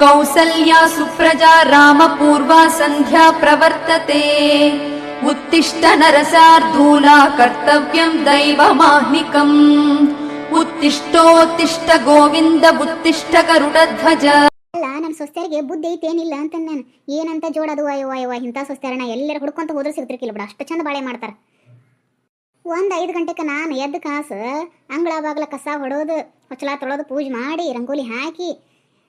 कौसल्या सुप्रजा रामपूर्वा सन्ध्या प्रवर्तते उत्तिष्ठ नरसार्धूला कर्तव्यम् दैवमाह्निकम् उत्तिष्ठोत्तिष्ठ गोविन्द उत्तिष्ठ गरुडध्वज ಅಲ್ಲ ನಮ್ಮ ಸೊಸ್ತ್ಯಾರಿಗೆ ಬುದ್ಧಿ ಐತೆ ಏನಿಲ್ಲ ಅಂತ ನಾನು ಏನಂತ ಜೋಡದು ಅಯ್ಯೋ ಅಯ್ಯೋ ಇಂಥ ಸೊಸ್ತ್ಯಾರನ ಎಲ್ಲರ ಹುಡ್ಕೊಂತ ಹೋದ್ರೆ ಸಿಗ್ತಿರ್ಕಿಲ್ಲ ಬಿಡ ಅಷ್ಟು ಚಂದ ಬಾಳೆ ಮಾಡ್ತಾರೆ ಒಂದು ಐದು ಗಂಟೆಗೆ ನಾನು ಎದ್ದು ಕಾಸು ಅಂಗಳ ಬಾಗ್ಲ ಕಸ ಹೊಡೋದು ಹೊಚ್ಚಲ ತೊಳೋದು ಪೂಜೆ ಮಾಡಿ ರಂಗೋಲಿ ಹಾಕಿ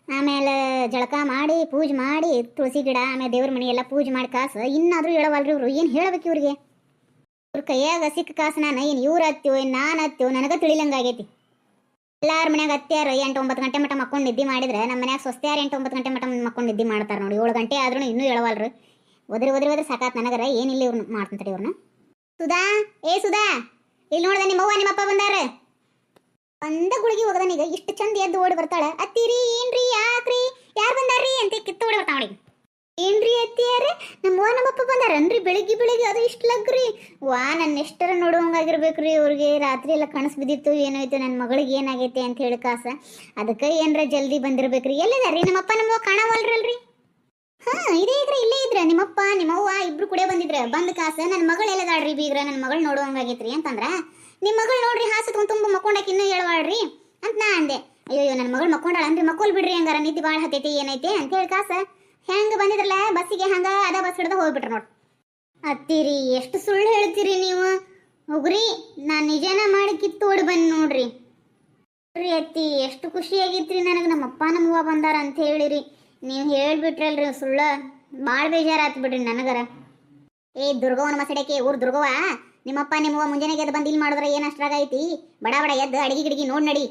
ಆಮೇಲೆ ಜಳಕ ಮಾಡಿ, ಪೂಜೆ ಮಾಡಿ, ತುಳಸಿ ಗಿಡ, ಆಮೇಲೆ ದೇವ್ರ ಮನೆ ಎಲ್ಲ ಪೂಜೆ ಮಾಡಿ ಕಾಸು. ಇನ್ನಾದರೂ ಹೇಳವಲ್ರಿ ಇವರು. ಏನು ಹೇಳಬೇಕು ಇವ್ರಿಗೆ? ಇವ್ರ ಕೈಯಾಗ ಸಿಕ್ಕ ಕಾಸು ನಾನು ಏನು ಇವ್ರು ಹತ್ತೀವೋ ಏನು ನಾನು ಹತ್ತೀವೋ ನನಗೆ ತಿಳಿಲಂಗಾಗೈತಿ ಎಲ್ಲಾರ ಮನ್ಯಾಗ ಹತ್ತಿಯಾರ ಎಂಟು ಒಂಬತ್ತು ಗಂಟೆ ಮಟ್ಟ ಮಕ್ಕೊಂಡು ನಿದ್ದೆ ಮಾಡಿದ್ರೆ ನಮ್ಮ ಮನ್ಯಾಗ ಸ್ವಸ್ತಿಯಾರ ಎಂಟು ಒಂಬತ್ತು ಗಂಟೆ ಮಟ್ಟ ಮಕ್ಕೊಂಡು ನಿದ್ದೆ ಮಾಡ್ತಾರೆ ನೋಡಿ. ಏಳು ಗಂಟೆ ಆದ್ರೂ ಇನ್ನೂ ಹೇಳವಲ್ರು. ಒದ್ರಿ ಒದ್ರಿ ಒದ್ರಿ ಸಾಕಾತ್ ನನಗರ. ಏನಿಲ್ಲ ಇವ್ರು ಮಾಡ್ತಂತಾರೆ ಇವ್ರನ್ನ. ಸುಧಾ, ಏ ಸುಧಾ, ಇಲ್ಲಿ ನೋಡ್ದೆ ನಿಮ್ಮ ಅವ್ವ ನಿಮ್ಮಪ್ಪ ಬಂದಾರ. ಒಂದ ಗುಳಿಗೆ ಹೋಗದನೀಗ. ಇಷ್ಟು ಚಂದ ಎದ್ದು ಓಡಿ ಬರ್ತಾಳ. ಅತ್ತೀರಿ, ಏನ್ರಿ? ಯಾರು ಬಂದಾರ್ರಿ ಅಂತ ಕಿತ್ತು ಬರ್ತಾವ ನೋಡಿ ಏನ್ರಿ ಅತ್ತಿಯಾರ ನಮ್ಮ ಓ ನಮ್ಮಪ್ಪ ಬಂದಾರನ್ರಿ ಬೆಳಿಗ್ಗೆ ಬೆಳಿಗ್ಗೆ ಅದು ಇಷ್ಟು ಲಗ್ರಿ ವಾ ನನ್ನ ಎಷ್ಟರ ನೋಡುವಂಗಾಗಿರ್ಬೇಕ್ರಿ ಇವ್ರಿಗೆ ರಾತ್ರಿ ಎಲ್ಲ ಕನಸು ಬಿದ್ದಿತ್ತು. ಏನಾಯ್ತು ನನ್ನ ಮಗಳಿಗೆ ಏನಾಗೈತೆ ಅಂತ ಹೇಳಿ ಕಾಸ. ಅದಕ್ಕೆ ಏನರ ಜಲ್ದಿ ಬಂದಿರ್ಬೇಕ್ರಿ. ಎಲ್ಲಿದಾರ್ರಿ? ನಮ್ಮಪ್ಪ ನಮ್ಮವ್ವ ಕಾಣವಲ್ರಲ್ರಿ? ಹಾ, ಇದೇ ಇದ್ರೆ, ಇಲ್ಲೇ ಇದ್ರ. ನಿಮ್ಮಪ್ಪ ನಿಮ್ಮವ್ವ ಇಬ್ರು ಕೂಡ ಬಂದಿದ್ರ. ಬಂದ ಕಾಸ. ನನ್ನ ಮಗಳು ಎಲ್ಲದಾಡ್ರಿ ಬೀಗ್ರ? ನನ್ನ ಮಗಳು ನೋಡುವಂಗಾಗೈತ್ರಿ ಅಂತಂದ್ರ? ನಿಮ್ಮ ಮಗಳು ನೋಡ್ರಿ, ಹಾಸ ತುಂಬ ಮಕ್ಕೊಂಡಾಕಿ ಇನ್ನೂ ಹೇಳವಾಳ್ರಿ ಅಂತ ನಾ ಅಂದೆ. ಅಯ್ಯೋ ನನ್ನ ಮಗಳು ಮಕ್ಕೊಂಡಾಳ ಅಂದ್ರೆ ಮಕ್ಕೋಲ್ ಬಿಡ್ರಿ ಹಂಗಾರ, ನಿದ್ದೆ ಭಾಳ ಹತ್ತೈತಿ, ಏನೈತಿ ಅಂತ ಹೇಳಿ ಕಾಸ ಹೆಂಗ್ ಬಂದಿದ್ರಲ್ಲ, ಬಸ್ಸಿಗೆ ಹಂಗ ಅದ ಬಸ್ ಹಿಡ್ದ ಹೋಗ್ಬಿಟ್ರ ನೋಡ್. ಅತ್ತಿರಿ, ಎಷ್ಟು ಸುಳ್ಳು ಹೇಳ್ತೀರಿ ನೀವು? ಹೋಗ್ರಿ ನಾನು ನಿಜನ ಮಾಡಿ ಕಿತ್ತೋಡಿ ಬನ್ನಿ ನೋಡ್ರಿ. ರೀ ಅತ್ತಿ, ಎಷ್ಟು ಖುಷಿ ರೀ ನನಗೆ, ನಮ್ಮ ಅಪ್ಪ ನಮ್ಮವ್ವ ಬಂದಾರ ಅಂತ ಹೇಳಿರಿ. ನೀವು ಹೇಳ್ಬಿಟ್ರಲ್ರಿ ಸುಳ್ಳ, ಭಾಳ ಬೇಜಾರಾತು ಬಿಡ್ರಿ ನನಗರ. ಏ ದುರ್ಗವನ ಮಸಡಕ್ಕೆ ಊರ್ ದುರ್ಗವ ನಿಮ್ಮಪ್ಪ ನಿಮ್ಮವ್ವ ಮುಂಜಾನೆ ಎದ್ದು ಬಂದು ಇಲ್ಲಿ ಮಾಡಿದ್ರೆ ಏನು ಅಷ್ಟ್ರಾಗೈತಿ ಬಡ ಬಡ ಎದ್ದು ಅಡಿಗೆ ಗಿಡಿಗೆ ನೋಡಿ ನಡಿ.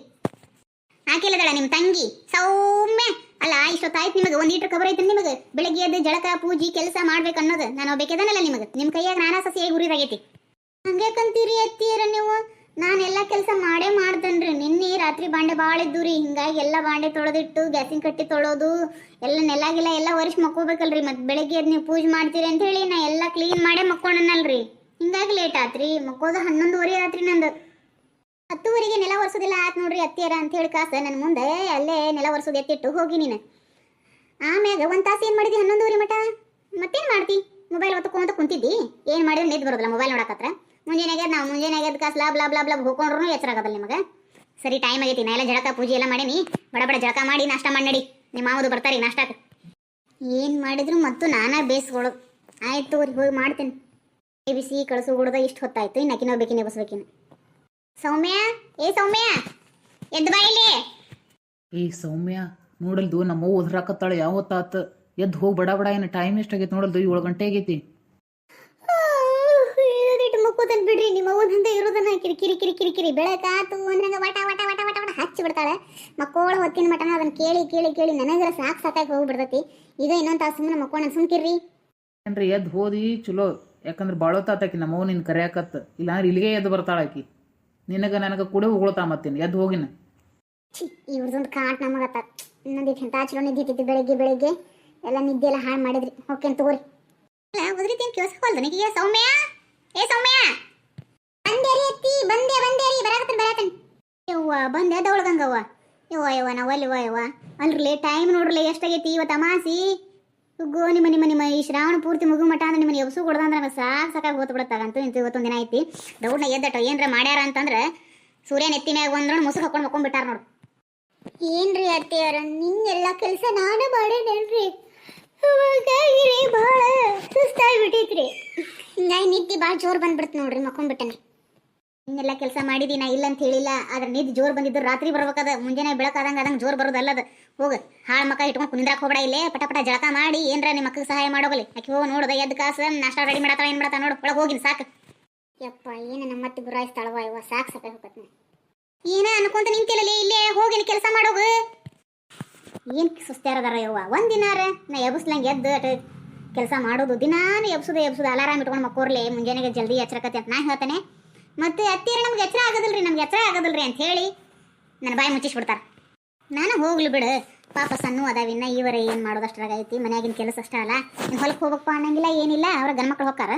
ಆಕೆಲ್ಲದಳ ನಿಮ್ಮ ತಂಗಿ. ಸೌಮ್ಯ. ಅಲ್ಲ ಇಷ್ಟೊತ್ತಾಯ್ತು ನಿಮಗೆ. ಒಂದು ಲೀಟರ್ ಕಬರ್ ಐತಿ ನಿಮಗೆ. ಬೆಳಗ್ಗೆ ಎದ್ದು ಜಳಕ, ಪೂಜಿ, ಕೆಲಸ ಮಾಡ್ಬೇಕು ಅನ್ನೋದು ನಾನು ಬೇಕಾದನಲ್ಲ ನಿಮಗೆ. ನಿಮ್ಮ ಕೈಯಾಗ ನಾನಾ ಸಸಿ ಉರಿದಾಗೈತಿ? ಹಂಗೆ ಕಂತೀರಿ ಎತ್ತೀರ ನೀವು? ನಾನೆಲ್ಲ ಕೆಲಸ ಮಾಡೇ ಮಾಡ್ತೇನ್ರಿ ನಿನ್ನೆ ರಾತ್ರಿ ಬಾಂಡೆ ಭಾಳ ಇದ್ದು ರೀ ಹಿಂಗಾಗಿ ಎಲ್ಲ ಬಾಂಡೆ ತೊಳೆದಿಟ್ಟು, ಗ್ಯಾಸಿನ ಕಟ್ಟಿ ತೊಳೋದು, ಎಲ್ಲ ನೆಲಾಗಿಲ್ಲ ಎಲ್ಲ ವರ್ಷ ಮಕ್ಕೋಬೇಕಲ್ರಿ. ಮತ್ತೆ ಬೆಳಗ್ಗೆ ಎದ್ದು ನೀವು ಪೂಜೆ ಮಾಡ್ತೀರಿ ಅಂತ ಹೇಳಿ ನಾ ಎಲ್ಲ ಕ್ಲೀನ್ ಮಾಡೇ ಮಕ್ಕೊಂಡನಲ್ರಿ ಹಿಂಗಾಗಿ ಲೇಟ್ ಆತ್ರಿ. ಮಕ್ಕೋದು ಹನ್ನೊಂದುವರೆ ಆತ್ರಿ ನಂದು. ಹತ್ತುವರೆಗೆ ನೆಲ ಒರೆಸೋದಿಲ್ಲ ಆತ್ ನೋಡ್ರಿ ಅತ್ತಿಯರ ಅಂತ ಹೇಳಿ ಕಾಸ ನನ್ನ ಮುಂದೆ, ಅಲ್ಲೇ ನೆಲ ಒರೆಸೋದು ಎತ್ತಿಟ್ಟು ಹೋಗಿ ನೀನು. ಆಮ್ಯಾಗ ಒಂದು ತಾಸು ಏನು ಮಾಡಿದಿ? ಹನ್ನೊಂದುವರೆ ಮಠ? ಮತ್ತೇನು ಮಾಡ್ತಿ? ಮೊಬೈಲ್ ಒತ್ತಕೊಂತ ಕುಂತಿದ್ದಿ? ಏನು ಮಾಡಿದ್ರೆ ನಿದ್ದು ಬರೋದಿಲ್ಲ ಮೊಬೈಲ್ ನೋಡಕತ್ರ ಆಗ್ಯದ ನಾವು ಮುಂಜಾನೆ ಆಗ್ಯದ ಕಾಸು ಲಾಬ್ ಲಾಬ್ ಲಾಬ್ ಲಾಬ್ ಹೋಕೊಂಡ್ರು ಎಚ್ಚರ ಆಗೋದಿಲ್ಲ ನಿಮಗೆ. ಸರಿ ಟೈಮ್ ಆಗೈತಿ, ನಾ ಎಲ್ಲ ಜಳಕ ಪೂಜೆ ಎಲ್ಲ ಮಾಡೀನಿ. ಬಡ ಬಡ ಜಳಕ ಮಾಡಿ ನಾಷ್ಟ ಮಾಡಿ ನಡಿ. ನಿಮ್ಮ ಮಾವದು ಬರ್ತಾರೆ ನಾಷ್ಟಕ್ಕೆ ಏನು ಮಾಡಿದ್ರು ಮತ್ತು ನಾನಾ ಬೇಸ್ಕೊಳ್ಳೋದು ಆಯ್ತು ಅವ್ರಿಗೆ ಹೋಗಿ ಮಾಡ್ತೀನಿ. ಕೈ ಬಿಸಿ ಕಳಸು ಗುಡ್ದ ಇಷ್ಟು ಹೊತ್ತಾಯ್ತು. ಇನ್ನು ಅಕ್ಕಿನ ಬೇಕಿನ ಬಸ್ಬೇಕಿನ ಸೌಮ್ಯ? ಏ ಸೌಮ್ಯ? ಎದ್ದು ಬಾ ಇಲ್ಲಿ. ಏ ಸೌಮ್ಯ ನೋಡಲ್ದು ನಮ್ಮ ಅವ್ವ ಒದ್ರಾಕತ್ತಾಳೆ ಯಾವ ಹೊತ್ತಾತ ಎದ್ದು ಹೋಗಿ ಬಡ ಬಡ ಏನು ಟೈಮ್ ಎಷ್ಟಾಗೈತೆ ನೋಡಲ್ದು? ಏಳು ಗಂಟೆ ಆಗೈತಿ. ಇರೋದಿಟ್ಟು ಮಕ್ಕೋತನ್ ಬಿಡ್ರಿ ನಿಮ್ಮ ಅವ್ವಂದ ಇರೋದನ್ನ ಕಿರಿ ಕಿರಿ ಕಿರಿ ಕಿರಿ ಕಿರಿ ಬೆಳಕಾತು ಅಂದ್ರಂಗ ವಟ ವಟ ವಟ ವಟ ವಟ ಹಚ್ಚಿ ಬಿಡ್ತಾಳೆ. ಮಕ್ಕೋಳ ಹೊತ್ತಿನ ಮಟನ ಅದನ್ನ ಕೇಳಿ ಕೇಳಿ ಕೇಳಿ ನನಗರ ಸಾಕು ಸಾಕಾಗಿ ಹೋಗ್ಬಿಡ್ತೈತಿ. ಈಗ ಇನ್ನೊಂದು ತಾಸು ಸುಮ್ಮನೆ ಮಕ್ಕೋಣ ಸುಮ್ಕಿರ್ರಿ. ಏನ್ರಿ ಎದ್ದು ಹೋದಿ ಚಲೋ. ಯಾಕಂದ್ರೆ ಬಾಳೋತಾತಾಕಿ ನಮ್ಮವ್ ನಿನ್ ಕರೆಯಾಕತ್ತ ಇಲ್ಲಾಂದ್ರೆ ಇಲ್ಲಿಗೆ ಎದ್ದು ಬರ್ತಾಳ ಆಕಿ. ನಿನಗೆ ನನಗೆ ಕೂಡ ಉಗುಳ್ತಾ ಮತ್ತೇನು ಎದ್ದು ಹೋಗಿನ. ಇವ್ರದೊಂದು ಕಾಟ್ ನಮಗತ್ತ ಇನ್ನೊಂದು ಎಂತ ಚಲೋ ನಿದ್ದಿತ್ತಿತ್ತು ಬೆಳಿಗ್ಗೆ ಬೆಳಿಗ್ಗೆ. ಎಲ್ಲ ನಿದ್ದೆ ಎಲ್ಲ ಹಾಳು ಮಾಡಿದ್ರಿ. ಹೋಗ್ತೇನೆ ತಗೋರಿ. ಉದ್ರಿತೀನಿ ಕೇಳಿಸ್ಕೊಳ್ದು ನಿಗೆ ಸೌಮ್ಯ? ಏ ಸೌಮ್ಯ? ಬಂದೇರಿ ಅತ್ತಿ, ಬಂದೆ, ಬಂದೇರಿ. ಬರಾಕತ್ತೀನಿ ಬರಾಕತ್ತೀನಿ. ಯವ್ವ, ಬಂದೆ ದೌಳ್ಗಂಗವ್ವ ಯವ್ವ ಯವ್ವ, ನಾವು ಅಲ್ಲಿವ ಯವ್ವ ಅಲ್ರಿ ಟೈಮ್ ನೋಡ್ರಲ್ಲ ಎಷ್ಟಾಗೈತಿ ಇವತ್ತು ಅಮಾಸಿ? ಗೋ ನಿಮ್ಮ ನಿಮ್ಮ ನಿಮ್ಮ ಈ ಶ್ರಾವಣ ಪೂರ್ತಿ ಮುಗು ಮಠ ಅಂದ್ರೆ ನಿಮ್ಮನ್ನ ಎಬ್ಸು ಕೊಡ್ದಂದ್ರೆ ನಮಗೆ ಸಾಕು ಸಾಕಾಗಿ ಹೋತ್ ಬಿಡತ್ತಾಗಂತೂ ಇಂತೂ ಇವತ್ತೊಂದು ದಿನ ಐತಿ. ದೌಡ್ನ ಎದ್ದಟ ಏನ್ರ ಮಾಡ್ಯಾರ ಅಂತಂದ್ರೆ ಸೂರ್ಯ ಎತ್ತಿ ಮ್ಯಾಗ ಬಂದ್ರು ಮುಸುಕ್ ಹಾಕೊಂಡು ಮಕ್ಕೊಂಡ್ಬಿಟ್ಟಾರ ನೋಡು. ಏನ್ರಿ ಅತ್ತೆಯರ ನಿನ್ನೆಲ್ಲ ಕೆಲಸ ನಾನು ಮಾಡೇನೇನ್ರಿ ಬಹಳ ಭಾಳ ಸುಸ್ತಾಗ್ಬಿಟ್ಟೈತ್ರಿ. ಹಿಂಗಾಗಿ ನಿದ್ದೆ ಭಾಳ ಜೋರ್ ಬಂದ್ಬಿಡ್ತು ನೋಡ್ರಿ ಮಕ್ಕೊಂಡ್ಬಿಟ್ಟನೆ ನಿನ್ನೆಲ್ಲ ಕೆಲಸ ಮಾಡಿದಿ ನಾ ಇಲ್ಲ ಅಂತ ಹೇಳಿಲ್ಲ ಆದ್ರೆ ನಿದ್ದೆ ಜೋರ್ ಬಂದಿದ್ದು ರಾತ್ರಿ ಬರ್ಬೇಕಾದ ಮುಂಜಾನೆ ಬೆಳಕಾದಂಗ ಅದಂಗ ಜೋರ್ ಬರೋದಲ್ಲದ ಹೋಗ. ಹಾಳು ಮಕ್ಕ ಇಟ್ಕೊಂಡು ಕುಂದ್ರಾಕ್ ಹೋಗಬೇಡ ಇಲ್ಲೇ. ಪಟ ಪಟ ಜಳಕ ಮಾಡಿ ಏನ್ರ ನಿಮ್ಮ ಮಕ್ಕಳಿಗೆ ಸಹಾಯ ಮಾಡೋಗಲಿ. ಆಕಿ ಹೋಗಿ ನೋಡ್ದ ಎದ್ದು ಕಾಸು ನಾಷ್ಟ ರೆಡಿ ಮಾಡತ್ತ ಏನ್ ಮಾಡತ್ತ ನೋಡು. ಒಳಗೆ ಹೋಗಿನ ಸಾಕು. ಯಪ್ಪ ಏನು ನಮ್ಮ ಮತ್ತೆ ಗುರಾಯಿಸ್ತಾಳವ ಇವ. ಸಾಕು ಸಪೆ ಹೋಗತ್ತೆ ಏನ ಅನ್ಕೊಂತ ನಿಂತಿಲ್ಲ ಇಲ್ಲೇ ಹೋಗಿನ ಕೆಲಸ ಮಾಡೋಗು. ಏನ್ ಸುಸ್ತಾರದಾರ ಯವ್ವ. ಒಂದ್ ದಿನಾರ ನಾ ಎಬ್ಸ್ಲಂಗೆ ಎದ್ದು ಅಟ ಕೆಲಸ ಮಾಡೋದು. ದಿನಾನು ಎಬ್ಸುದ ಎಬ್ಸುದ. ಅಲಾರಾಮ್ ಇಟ್ಕೊಂಡು ಮಕ್ಕೋರ್ಲೆ ಮುಂಜಾನೆಗೆ ಜಲ್ದಿ ಎಚ್ಚರಕತ್ತೆ ಅಂತ ನಾ ಹೇಳ್ತಾನೆ. ಮತ್ತೆ ಅತ್ತೀರ ನಮ್ಗೆ ಎಚ್ಚರ ಆಗೋದಿಲ್ರಿ ನಮ್ಗೆ ಎಚ್ಚರ ಆಗೋದಿಲ್ರಿ ಅಂತ ಹೇಳಿ ನನ್ನ ಬಾಯಿ ಮುಚ್ಚಿಸ್ಬಿಡ್ತಾರ. ನಾನು ಹೋಗ್ಲಿ ಬಿಡು. ಪಾಪ ಸಣ್ಣ ಅದಾವಿನ್ನ ಇವರ ಏನು ಮಾಡೋದಷ್ಟ್ರಾಗ ಐತಿ. ಮನ್ಯಾಗಿನ ಕೆಲಸ ಅಷ್ಟ ಅಲ್ಲ. ನೀನು ಹೊಲಕ್ಕೆ ಹೋಗಪ್ಪ ಅನ್ನಂಗಿಲ್ಲ, ಏನಿಲ್ಲ. ಅವ್ರ ಗಂಡ್ಮಕ್ಳು ಹೋಗ್ತಾರ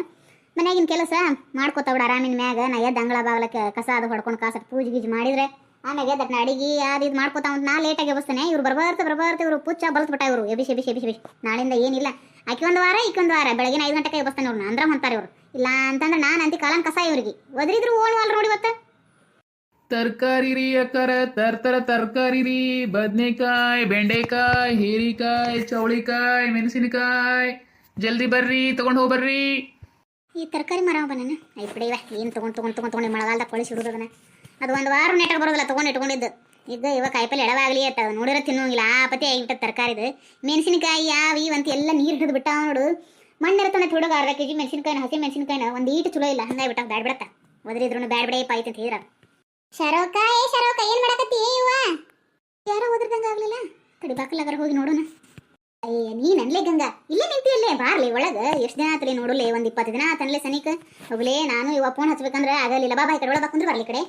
ಮನ್ಯಾಗಿನ ಕೆಲಸ ಮಾಡ್ಕೋತಾವ ಬಿಡ ಆರಾಮಿನ ಮ್ಯಾಗ. ನಾ ಎದ್ದು ಅಂಗಳ ಬಾಗ್ಲಕ್ಕೆ ಕಸ ಅದು ಹೊಡ್ಕೊಂಡು ಕಾಸಟ್ ಪೂಜೆ ಗೀಜೆ ಮಾಡಿದ್ರೆ ಆಮ್ಯಾಗೆ ದಟ್ನ ಅಡಿಗೆ ಅದು ಇದು ಮಾಡ್ಕೋತಾ ಅಂತ ನಾ ಲೇಟಾಗಿ ಎಬ್ಬಿಸ್ತಾನೆ. ಇವ್ರು ಬರ್ಬಾರ್ತ ಬರ್ಬರ್ತ ಇವರು ಪುಚ್ಚ ಬಲ್ಸ್ಬಿಟ್ಟ ಇವರು. ಎಬಿಸಿ ಎಬಿಸಿ ಎಬಿಸಿ ಎಬಿಸಿ ನಾಳಿಂದ ಏನಿಲ್ಲ. ಆಕಿ ಒಂದು ವಾರ ಈಕೊಂದು ವಾರ. ಬೆಳಗಿನ ಐದು ಗಂಟೆಗೆ ಎಬ್ಬಿಸ್ತಾನೆ ಅವ್ರು ಅಂದ್ರೆ ಹೊಂತಾರೆ ಇವರು. ಇಲ್ಲ ಅಂತಂದ್ರೆ ನಾನು ಅಂತಿ ಕಾಲನ್ ಕಸ ಇವ್ರಿಗೆ. ಒದ್ರಿದ್ರು ಓಣವಲ್ಲ ನೋಡಿ ಇವತ್ತು. ತರಕಾರಿ ರೀ ಅಕ್ಕಾರ ತರ್ತರ ತರಕಾರಿ ರೀ. ಬದ್ನೆಕಾಯಿ, ಬೆಂಡೆಕಾಯಿ, ಹೀರಿಕಾಯಿ, ಚೌಳಿಕಾಯಿ, ಮೆಣಸಿನಕಾಯಿ. ಜಲ್ದಿ ಬರ್ರಿ, ತಗೊಂಡು ಹೋಗಿ ಬರ್ರಿ. ಈ ತರಕಾರಿ ಮರ ಬನ್ನ ಐ ಬಿಡಿವ ಏನು ತೊಗೊಂಡು ತೊಗೊಂಡು ತೊಗೊಂಡು ತೊಗೊಂಡು ಮಳೆಗಾಲದಾಗ ಕೊಳಿಸಿ ಹಿಡಿದದನ್ನ ಅದು ಒಂದು ವಾರ ನೆಟ್ಗೆ ಬರೋದಿಲ್ಲ, ತೊಗೊಂಡು ಇಟ್ಕೊಂಡಿದ್ದು. ಈಗ ಇವಾಗ ಕಾಯಿಪಲ್ಲೆ ಎಡವಾಗಲಿ ಅಟ್ಟ ನೋಡಿರ ತಿನ್ನೋಂಗಿಲ್ಲ. ಆ ಪತಿ ಆಗಿಬಿಟ್ಟ ತರಕಾರಿದು. ಮೆಣಸಿನಕಾಯಿ, ಯಾವ ಇವ್ ಅಂತ ಎಲ್ಲ ನೀರು ಹಿಡಿದು ಬಿಟ್ಟಾವ ನೋಡು. ಮಣ್ಣೆರ ತೊಗೊಂಡು ಹುಡುಗ ಅರ್ಧ ಕೆಜಿ ಮೆಣಸಿನಕಾಯಿನ, ಹಸಿ ಮೆಣಸಿನಕಾಯಿನ ಒಂದು ಈಟು ಚಲೋ ಇಲ್ಲ, ಹಂಗಾಗಿ ಬಿಟ್ಟ ಬ್ಯಾಡ ಬಿಡತ್ತ. ಒದ್ರಿದ್ರು ಬ್ಯಾಡ್ ಬಿಡೇ ಪಾಯ್ತು ಅಂತ ಹೇಳಿದ್ರ ಶರೋಕ, ಏ ಶರೋಕ, ಏನ್ ಮಾಡಕತ್ತಿ ಇವ ಯಾರೋ ಓದ್ರದಂಗ ಆಗ್ಲಿಲ್ಲ? ಕಡಿ ಬಾಕಲಾಗರ ಹೋಗಿ ನೋಡೋಣ. ಅಯ್ಯ ನೀ ಅನ್ಲೇ ಗಂಗಾ. ಇಲ್ಲೇ ನಿಂತಿಯಲ್ಲೇ ಬಾರ್ಲಿ ಒಳಗ. ಎಷ್ಟ್ ದಿನ ಆತ್ರಿ ನೋಡಲೇ, ಒಂದ್ ಇಪ್ಪತ್ತು ದಿನ ಆತನ್ಲೆ ಸನಿಕ. ಹೋಗ್ಲೇ, ನಾನು ಇವ ಫೋನ್ ಹಚ್ಬೇಕಂದ್ರೆ ಆಗಲಿಲ್ಲ. ಬಾಬಾ ಈ ಕಡೆ ಒಳಗೆ ಬರ್ಲಿ ಕಡೆ.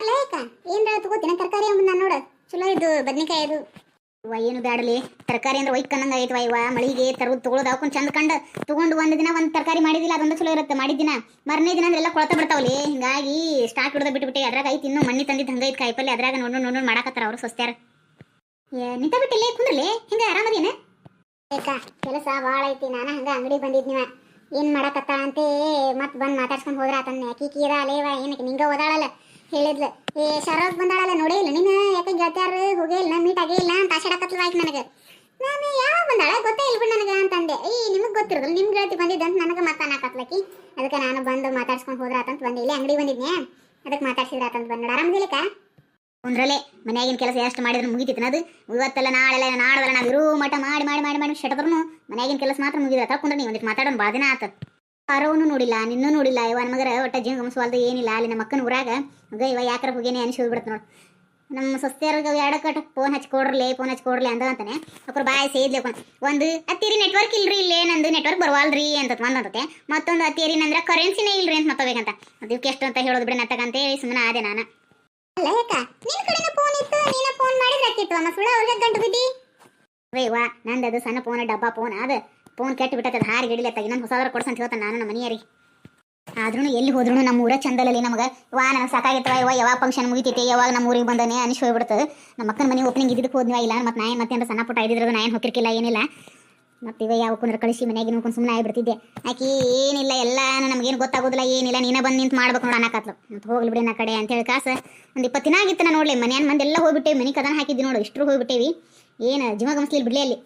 ಅಲ್ಲ ಏಕ ಏನ್ರ ತಗೋತಿನ ತರಕಾರಿ ಅಂಬ ನಾನು ನೋಡ. ಚಲೋ ಇದು, ಬದ್ನಿಕಾಯಿ ಇದು ಇವ ಏನು ಬ್ಯಾಡಲಿ? ತರಕಾರಿ ಅಂದ್ರೆ ಒಯ್ಕ್ ಕನ್ನಂಗ ಐತ್ವ ಇವ ಮಳಿಗೆ ತರದ್ ತೊಗೊಳೋದು ಹಾಕೊಂಡು ಚಂದ ಕಂಡು ತಗೊಂಡು ಒಂದು ದಿನ ಒಂದ್ ತರಕಾರಿ ಮಾಡಿದಿಲ್ಲ, ಅದೊಂದು ಚಲೋ ಇರುತ್ತೆ, ಮಾಡಿದ್ದಿನ? ಮರನೇ ದಿನ ಅಂದ್ರೆ ಎಲ್ಲ ಕೊಳತ ಬಿಡ್ತಾವಲಿ ಹಿಂಗಾಗಿ ಸ್ಟಾಕ್ ಹಿಡ್ದ ಬಿಟ್ಬಿಟ್ಟೆ, ಅದ್ರಾಗ ಐತಿ ಇನ್ನು ಮಣ್ಣಿ ತಂದಿದ್ದು ಹಂಗೈತ್ ಕಾಯಿಪಲ್ಲೆ, ಅದ್ರಾಗ ನೋಡ್ ನೋಡ್ ಮಾಡಾಕತ್ತಾರ ಅವರು ಏ, ನಿಂತ ಬಿಟ್ಟಿಲ್ಲ, ಕುಂದ್ರಲಿ? ಹಿಂಗ ಆರಾಮದೇನ ಕೆಲಸ ಭಾಳ ಐತಿ, ನಾನು ಹಂಗ ಅಂಗಡಿ ಬಂದಿದ್ನಿವ ಏನ್ ಮಾಡಕತ್ತಾ ಅಂತೇ ಮತ್ ಬಂದ್ ಮಾತಾಡ್ಸ್ಕೊಂಡ್ ಹೋದ್ರ ಆತನ್ನ ಯಾಕಿ ಕೀರ ಅಲೇವ ಏನಕ್ಕೆ ನಿಂಗ ಓದಾಳಲ್ಲ? ಹೇಳಿದ್ಲ. ಏ, ಶರತ್ ಬಂದಾಳಲ್ಲ ನೋಡಿಲ್ಲ ನೀನು ಯಾಕೆ ಗೆಳತ್ಯಾರ ಹೋಗೇ ಇಲ್ಲ ಮೀಟ್ ಆಗಿಲ್ಲ ಅಂತ ಆಶಾಡಕತ್ಲ ಆಯ್ತು ನನಗೆ. ನಾನು ಯಾವಾಗ ಬಂದಾಳ ಗೊತ್ತೇ ಇಲ್ಲ ಬಿಡು ನನಗೆ ಅಂತಂದೆ. ಈ ನಿಮಗೆ ಗೊತ್ತಿರೋದಿಲ್ಲ, ನಿಮ್ ಗೆಳತಿ ಬಂದಿದ್ದೆ ಅಂತ ನನಗೆ ಮಾತಾಡಕತ್ಲಕಿ ಅದಕ್ಕೆ ನಾನು ಬಂದು ಮಾತಾಡ್ಸ್ಕೊಂಡು ಹೋದ್ರಾತಂತ ಬಂದೆ. ಇಲ್ಲಿ ಅಂಗಡಿ ಬಂದಿದ್ನೆ. ಅದಕ್ಕೆ ಮಾತಾಡ್ಸಿದ್ರಾತಂತ ಬಂದ. ಆರಾಮದಿಲ್ಲಕ್ಕ ಒಂದ್ರಲ್ಲೇ ಮನೆಯಾಗಿನ ಕೆಲಸ ಎಷ್ಟು ಮಾಡಿದ್ರು ಮುಗಿತಿತ್ತು ಅದು ಇವತ್ತೆಲ್ಲ ನಾಳೆಲ್ಲ ನಾಡದಲ್ಲ ನಾವು ಇರೋ ಮಠ ಮಾಡಿ ಮಾಡಿ ಮಾಡಿ ಮಾಡಿ ಶಟದ್ರು ಮನೆಯಾಗಿನ ಕೆಲಸ ಮಾತ್ರ ಮುಗಿದ ತಕೊಂಡ್ರೆ ನೀವು ಒಂದಿಟ್ಟು ಮಾತಾಡೋಣ ಭಾಳ ದಿನ ಆತ. ಅರವನು ನೋಡಿಲ್ಲ ನಿನ್ನೂ ನೋಡಿಲ್ಲ. ಇವ ನಮಗರ ಒಟ್ಟ ಜೀವ ಗಮನಿಸುವಲ್ದು ಏನಿಲ್ಲ. ಅಲ್ಲಿ ನಮ್ಮ ಅಕ್ಕನ ಊರಾಗ ಮಗ ಇವ ಯಾಕರ ಹೋಗೇನೆ ಅನಿಸಿ ಹೋಗ್ಬಿಡ್ತು ನೋಡು. ನಮ್ಮ ಸೊಸ್ತೆಯವ್ರಿಗೆ ಎರಡು ಕಟ್ ಫೋನ್ ಹಚ್ಚಿ ಕೊಡ್ರಲಿ ಫೋನ್ ಹಚ್ಚಿ ಕೊಡ್ರಲಿ ಅಂದ ಅಂತಾನೆ. ಅಕ್ರ ಬಾಯ್ ಸೇದ್ಲಿ ಒಂದು ಅತ್ತೀರಿ ನೆಟ್ವರ್ಕ್ ಇಲ್ರಿ ಇಲ್ಲೇ ನಂದು ನೆಟ್ವರ್ಕ್ ಬರವಲ್ರಿ ಅಂತ ಒಂದಂತತೆ ಮತ್ತೊಂದು ಅತ್ತೀರಿ ನಂದ್ರೆ ಕರೆನ್ಸಿನೇ ಇಲ್ರಿ ಅಂತ ಮತ್ತಬೇಕಂತ ಅದಕ್ಕೆ ಎಷ್ಟು ಅಂತ ಹೇಳೋದು ಬಿಡಿ ನತ್ತಗಂತೇಳಿ ಸುಮ್ಮನೆ ಆದೆ ನಾನು. ಅಲ್ಲ ಏಕ ನಿನ್ ಕಡೆನ ಫೋನ್ ಇತ್ತು ನೀನ ಫೋನ್ ಮಾಡಿದ್ರೆ ಅಕ್ಕಿತ್ತು ಅಮ್ಮ ಸುಳ್ಳ ಅವ್ರಿಗೆ ಗಂಟು ಬಿದ್ದಿ? ವಾ ನಂದು ಅದು ಸಣ್ಣ ಫೋನ್ ಡಬ್ಬಾ ಫೋನ್ ಅದು ಫೋನ್ ಕೆಟ್ಟು ಬಿಟ್ಟದ ಹಾರಿ ಹಿಡಿಲತ್ತ ನಾನು ಹೊಸದ್ರ ಕೊಡ್ಸಂತ ಹೇಳ್ತಾನೆ ನಾನು ನಮ್ಮ ಮನೆಯರಿಗೆ ಆದ್ರೂ ಎಲ್ಲಿ ಹೋದ್ರು ನಮ್ಮ ಊರ ಚಂದಲಲ್ಲಿ ನಮಗೆ, ವಾ, ನನಗೆ ಸಾಕಾಗಿತ್ತವ ಇವ ಯಾವಾಗ ಫಂಕ್ಷನ್ ಮುಗಿತೈತಿ, ಯಾವಾಗ ನಮ್ಮ ಊರಿಗೆ ಬಂದನೆ ಅನಿಸ್ ಹೋಗ್ಬಿಡ್ತು. ನಮ್ಮ ಅಕ್ಕನ ಮನೆ ಓಪನಿಂಗ್ ಇದ್ದಕ್ಕೆ ಹೋದ್ವಿ, ಇಲ್ಲ ಮತ್ತೆ ನಾಯಿ ಮತ್ತೆ ಸಣ್ಣ ಪುಟ್ಟ ಇದ್ರದ್ದು ನಾ ಏನು ಹೋಗಿರ್ಕಿಲ್ಲ ಏನಿಲ್ಲ. ಮತ್ತೆ ಇವ ಯಾವ ಕುಂದ್ರ ಕಳಿಸಿ ಮನೆಗೆ ನೋಡ್ಕೊಂಡು ಸುಮ್ಮನೆ ಆಗಿಬಿಡ್ತಿದ್ದೆ. ಆಕಿ, ಏನಿಲ್ಲ ಎಲ್ಲ ನಮಗೇನು ಗೊತ್ತಾಗೋದಿಲ್ಲ, ಏನಿಲ್ಲ, ನೀನೇ ಬಂದು ನಿಂತು ಮಾಡ್ಬೇಕು ನೋಡಿ ಅನ್ನಕತ್ಲು. ಮತ್ತೆ ಹೋಗ್ಲಿ ಬಿಡಿ ನಾ ಕಡೆ ಅಂತೇಳಿ ಕಾಸು ಒಂದು ಇಪ್ಪತ್ತು ದಿನ ಆಗಿತ್ತು ನಾ ನೋಡಲಿ. ಮನೆಯನ್ನು ಮಂದಿ ಎಲ್ಲ ಹೋಗ್ಬಿಟ್ಟೇವಿ, ಮನೆ ಕದನ ಹಾಕಿದ್ವಿ ನೋಡು, ಇಷ್ಟರು ಹೋಗ್ಬಿಟ್ಟೇವಿ. ಏನು, ಜೀವ ಬಿಡ್ಲಿ ಅಲ್ಲಿ.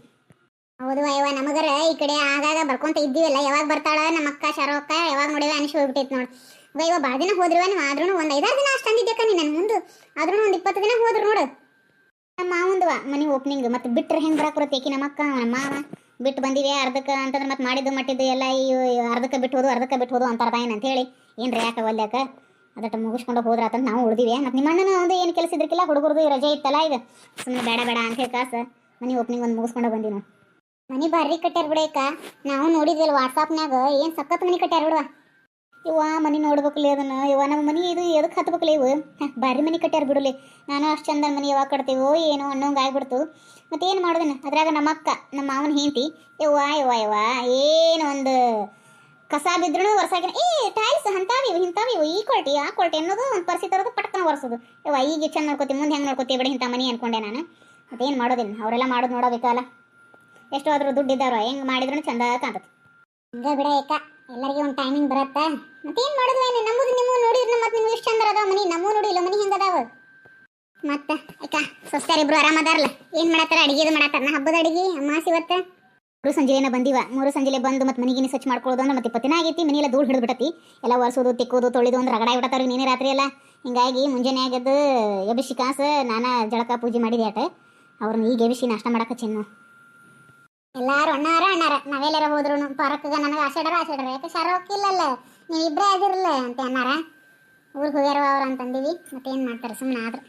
ಹೌದು ಅಯ್ಯವ ನಮಗರ ಈ ಕಡೆ ಆಗಾಗ ಬರ್ಕೊಂತ ಇದ್ದೀವಲ್ಲ, ಯಾವಾಗ ಬರ್ತಾಳ ನಮ್ಮ ಅಕ್ಕ ಶರೋಕ್ಕ, ಯಾವಾಗ ನೋಡಿವೆ ಅನಿಸಿ ಹೋಗ್ಬಿಟ್ಟೈತೆ ನೋಡು. ಅಯ್ಯವ ಭಾಳ ದಿನ ಹೋದ್ರಿವ ನೀವು? ಆದ್ರೂ ಒಂದು ಐದಾರು ದಿನ ಅಷ್ಟು ಅಂದಿದ್ದಕ್ಕ ನೀನು ನನ್ನ ಮುಂದೆ. ಆದ್ರೂ ಒಂದು ಇಪ್ಪತ್ತು ದಿನ ಹೋದ್ರು ನೋಡು. ನಮ್ಮ ಮಾವಂದವ, ಮನೆ ಓಪನಿಂಗ್ ಮತ್ತು ಬಿಟ್ರೆ ಹೆಂಗೆ ಬರಕ್ಕೆ ನಮ್ಮ ಅಕ್ಕ, ನಮ್ಮ ಮಾವ? ಬಿಟ್ಟು ಬಂದಿವೆ ಅರ್ಧಕ್ಕೆ ಅಂತಂದ್ರೆ ಮತ್ತೆ ಮಾಡಿದ್ದು, ಮಟ್ಟಿದ್ದು ಎಲ್ಲ ಈ ಅರ್ಧಕ್ಕೆ ಬಿಟ್ಟು ಹೋದು, ಅರ್ಧಕ್ಕೆ ಬಿಟ್ಟು ಹೋದು ಅಂತಾರ ಬಾಯನ್ ಅಂತ ಹೇಳಿ ರೀ ಯಾಕೆ ಒಲ್ಯಾಕ ಅದಟ್ಟು ಮುಗಿಸ್ಕೊಂಡು ಅಂತ ನಾವು ಉಳಿದಿವೆ. ಮತ್ತು ನಿಮ್ಮ ಅಣ್ಣನ ಒಂದು ಏನು ಕೆಲಸ ಇದ್ರಕ್ಕಿಲ್ಲ ಹುಡುಗರದು ರಜೆ ಇತ್ತಲ್ಲ ಈಗ ಸುಮ್ಮನೆ ಬೇಡ ಬೇಡ ಅಂತ ಹೇಳಿ ಕಾಸು ಮನೆ ಓಪನಿಂಗ್ ಒಂದು ಮುಗಿಸ್ಕೊಂಡು ಬಂದಿ ನಾವು ಮನಿ ಬಾರಿ ಕಟ್ಯಾರ ಬಿಡೇಕ ನಾವು ನೋಡಿದ್ವಲ್ಲ ವಾಟ್ಸಾಪ್ನ್ಯಾಗ ಏನು ಸಖತ್ ಮನಿ ಕಟ್ಯಾರ ಬಿಡುವ. ಇವ ಮನಿ ನೋಡ್ಬೇಕಲ್ಲಿ ಅದನ್ನ. ಇವ ನಮ್ಮ ಮನಿ ಇದು ಎದಕ್ಕೆ ಹತ್ಬೇಕಲ್ಲ ಇವು? ಬಾರಿ ಮನಿ ಕಟ್ಯಾರ ಬಿಡುಲಿ. ನಾನು ಅಷ್ಟು ಚಂದ ಮನಿ ಯಾವಾಗ ಕಟ್ತೀವೋ ಏನೋ ಅನ್ನೋಂಗೆ ಆಗ್ಬಿಡ್ತು. ಮತ್ತೆ ಏನು ಮಾಡೋದನ್ನ ಅದ್ರಾಗ ನಮ್ಮ ಅಕ್ಕ, ನಮ್ಮ ಮಾವನ ಹೆಂಡತಿ, ಯವ್ವ ಯವ್ವ ಯವ್ವ, ಏನು ಒಂದು ಕಸ ಬಿದ್ರೂ ವರ್ಷಾಗಿನ ಏ ಟೈಲ್ಸ್ ಅಂತಾವ ಇವು ಇಂಥವ್ ಇವು. ಈ ಕ್ವಾಲಿಟಿ ಆ ಕ್ವಾಲಿಟಿ ಅನ್ನೋದು ಒಂದು ಪರಿಸ್ಥಿತಿ ತರೋದು ಪಟ್ಕನ ಒರೆಸೋದು. ಯವ್ವ, ಈಗ ಚಂದ ನೋಡ್ಕೋತಿ ಮುಂದೆ ಹೆಂಗೆ ನೋಡ್ಕೋತಿ ಬಿಡಿ, ಇಂಥ ಮನಿ ಅನ್ಕೊಂಡೆ ನಾನು. ಮತ್ತೇನು ಮಾಡೋದಿಲ್ಲ ಅವರೆಲ್ಲ ಮಾಡೋದು ನೋಡೋಬೇಕಲ್ಲ ಎಷ್ಟು ಆದರೂ ದುಡ್ಡು ಇದ್ದಾರೋ ಹೆಂಗೆ ಮಾಡಿದ್ರು ಚಂದ ಕಾಣ್ತದೆ. ಹಿಂಗ ಬಿಡ ಏಕ, ಎಲ್ಲರಿಗೆ ಒಂದು ಟೈಮಿಂಗ್ ಬರತ್ತ. ಮತ್ತೇನ್ ಮಾಡೋದು ಏನು? ನಮ್ಮದು ನಿಮ್ಮ ನೋಡಿದ್ರೆ ಮತ್ತೆ ನಿಮ್ಗೆ ಇಷ್ಟ ಚಂದ ಅದಾವ ಮನಿ? ನೋಡಿ ನೋಡಿಲ್ಲ ಮನಿ ಹೆಂಗ ಅದಾವ? ಮತ್ತ, ಏಕ ಸೊಸ್ತಾರ ಇಬ್ರು ಆರಾಮದಾರಲ್ಲ ಏನ್ ಮಾಡತ್ತಾರ? ಅಡಿಗೆ ಮಾಡತ್ತಾರ? ನಾ ಹಬ್ಬದ ಅಡಿಗೆ, ಅಮ್ಮಾಸಿ ಇವತ್ತ? ಮೂರು ಸಂಜೆನ ಬಂದಿವ. ಮೂರು ಸಂಜೆಲೆ ಬಂದು ಮತ್ತೆ ಮನೆಗಿನ ಸ್ವಚ್ಛ ಮಾಡ್ಕೊಳ್ಳೋದು ಅಂದ್ರೆ ಮತ್ತೆ ಇಪ್ಪತ್ತಿನ ಆಗೈತಿ. ಮನೆಯಲ್ಲ ಧೂಳು ಹಿಡಿದು ಎಲ್ಲ ಒರೆಸೋದು, ತಿಕ್ಕೋದು, ತೊಳೆದು ಅಂದ್ರೆ ರಗಡ ಬಿಡತ್ತಾರ ನೀನೇ ರಾತ್ರಿ ಎಲ್ಲ. ಹಿಂಗಾಗಿ ಮುಂಜಾನೆ ಆಗದ್ದು ಎಬಿಸಿ ಕಾಸು, ನಾನಾ ಜಳಕ ಪೂಜೆ ಮಾಡಿದೆ ಆಟ. ಅವ್ರನ್ನ ಈಗ ಎಬಿಸಿ ನಾಷ್ಟ ಮಾಡಕ್ಕೆ ಚೆನ್ನು ಎಲ್ಲಾರು ಅಣ್ಣಾರ ಅಣ್ಣಾರ, ನಾವೆಲ್ಲಾರ ಹೋದ್ರು ಪಾರ್ಕ್ಗ ನನಗೆ ಆಸೆಡರ ಆಸೆಡರ ಯಾಕೆ ನೀವು ಇಬ್ರೇ ಆಗಿರಲ್ಲ ಅಂತ ಅನ್ನಾರ ಊರಿಗೆ ಹೋಗ್ಯಾರ ಅವ್ರು ಅಂತಂದೀವಿ, ಮತ್ತೇನು ಮಾಡ್ತಾರೆ ಸುಮ್ಮನೆ ಆದ್ರು.